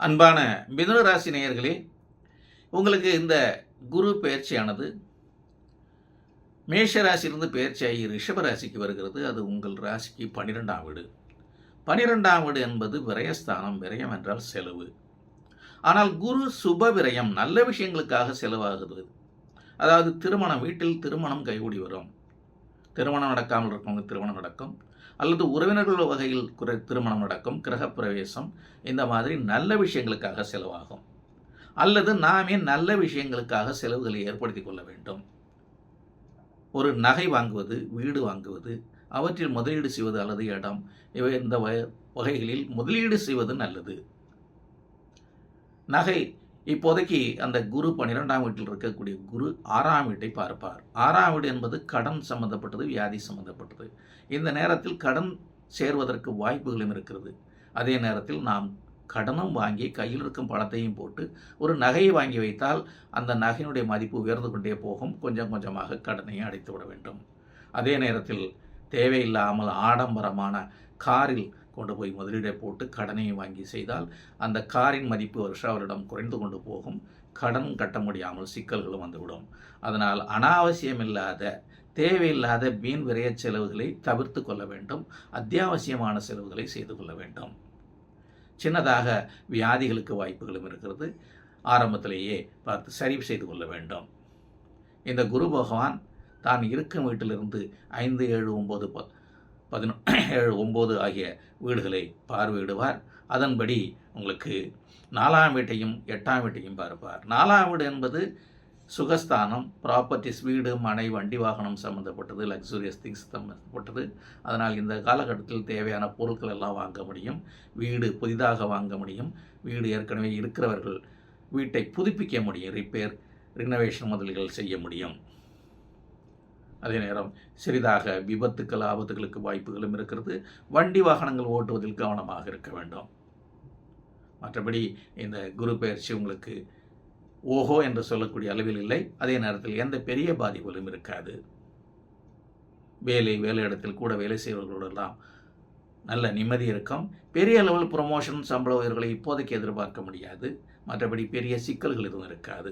அன்பான மிதுன ராசி நேயர்களே உங்களுக்கு இந்த குரு பயிற்சியானது மேஷ ராசியிலிருந்து பயிற்சியாகி ரிஷப ராசிக்கு வருகிறது. அது உங்கள் ராசிக்கு பன்னிரெண்டாம் வீடு. பன்னிரெண்டாம் வீடு என்பது விரயஸ்தானம். விரயம் என்றால் செலவு. ஆனால் குரு சுப விரயம். நல்ல விஷயங்களுக்காக செலவாகுது. அதாவது திருமணம் வீட்டில் திருமணம் கைகூடி வரும். திருமணம் நடக்காமல் இருக்கவங்க திருமணம் நடக்கும். அல்லது உறவினர்கள் வகையில் குறை திருமணம் நடக்கும் கிரகப்பிரவேசம் இந்த மாதிரி நல்ல விஷயங்களுக்காக செலவாகும். அல்லது நாமே நல்ல விஷயங்களுக்காக செலவுகளை ஏற்படுத்தி கொள்ள வேண்டும்? ஒரு நகை வாங்குவது வீடு வாங்குவது அவற்றில் முதலீடு செய்வது அல்லது இடம் இவை இந்த வகைகளில் முதலீடு செய்வது நல்லது. நகை இப்போதைக்கு அந்த குரு பன்னிரெண்டாம் வீட்டில் இருக்கக்கூடிய குரு ஆறாம் வீட்டை பார்ப்பார். ஆறாம் வீடு என்பது கடன் சம்பந்தப்பட்டது வியாதி சம்பந்தப்பட்டது. இந்த நேரத்தில் கடன் சேர்வதற்கு வாய்ப்புகளும் இருக்கிறது. அதே நேரத்தில் நாம் கடனும் வாங்கி கையில் இருக்கும் பணத்தையும் போட்டு ஒரு நகையை வாங்கி வைத்தால் அந்த நகையினுடைய மதிப்பு உயர்ந்து கொண்டே போகும். கொஞ்சம் கொஞ்சமாக கடனையும் அடைத்து விட வேண்டும். அதே நேரத்தில் தேவையில்லாமல் ஆடம்பரமான காரில் கொண்டு போய் முதலீடை போட்டு கடனையும் வாங்கி செய்தால் அந்த காரின் மதிப்பு வருஷா வருடம் குறைந்து கொண்டு போகும். கடன் கட்ட முடியாமல் சிக்கல்களும் வந்துவிடும். அதனால் அனாவசியமில்லாத தேவையில்லாத வீண் விரைய செலவுகளை தவிர்த்து கொள்ள வேண்டும். அத்தியாவசியமான செலவுகளை செய்து கொள்ள வேண்டும். சின்னதாக வியாதிகளுக்கு வாய்ப்புகளும் இருக்கிறது. ஆரம்பத்திலேயே பார்த்து சரி செய்து கொள்ள வேண்டும். இந்த குரு பகவான் தான் இருக்கும் வீட்டிலிருந்து ஐந்து ஏழு ஒம்பது ப பதினொ ஏழு ஒம்பது ஆகிய வீடுகளை பார்வையிடுவார். அதன்படி உங்களுக்கு நாலாம் வீட்டையும் எட்டாம் வீட்டையும் பார்ப்பார். நாலாம் வீடு என்பது சுகஸ்தானம் ப்ராப்பர்ட்டிஸ் வீடு மனை வண்டி வாகனம் சம்மந்தப்பட்டது லக்ஸூரியஸ் திங்ஸ் சம்மந்தப்பட்டது அதனால் இந்த காலகட்டத்தில் தேவையான பொருட்கள் எல்லாம் வாங்க முடியும். வீடு புதிதாக வாங்க முடியும். வீடு ஏற்கனவே இருக்கிறவர்கள் வீட்டை புதுப்பிக்க முடியும். ரிப்பேர் ரினோவேஷன் முதல்கள் செய்ய முடியும். அதே நேரம் சிறிதாக விபத்துக்கள் ஆபத்துகளுக்கு வாய்ப்புகளும் இருக்கிறது. வண்டி வாகனங்கள் ஓட்டுவதில் கவனமாக இருக்க வேண்டும். மற்றபடி இந்த குரு பயிற்சி உங்களுக்கு ஓஹோ என்று சொல்லக்கூடிய அளவில் இல்லை. அதே நேரத்தில் எந்த பெரிய பாதிப்புகளும் இருக்காது. வேலை வேலை இடத்தில் கூட வேலை செய்வர்களோடெல்லாம் நல்ல நிம்மதி இருக்கும். பெரிய அளவில் ப்ரொமோஷன் சம்பள உயர்வுகளை இப்போதைக்கு எதிர்பார்க்க முடியாது. மற்றபடி பெரிய சிக்கல்கள் எதுவும் இருக்காது.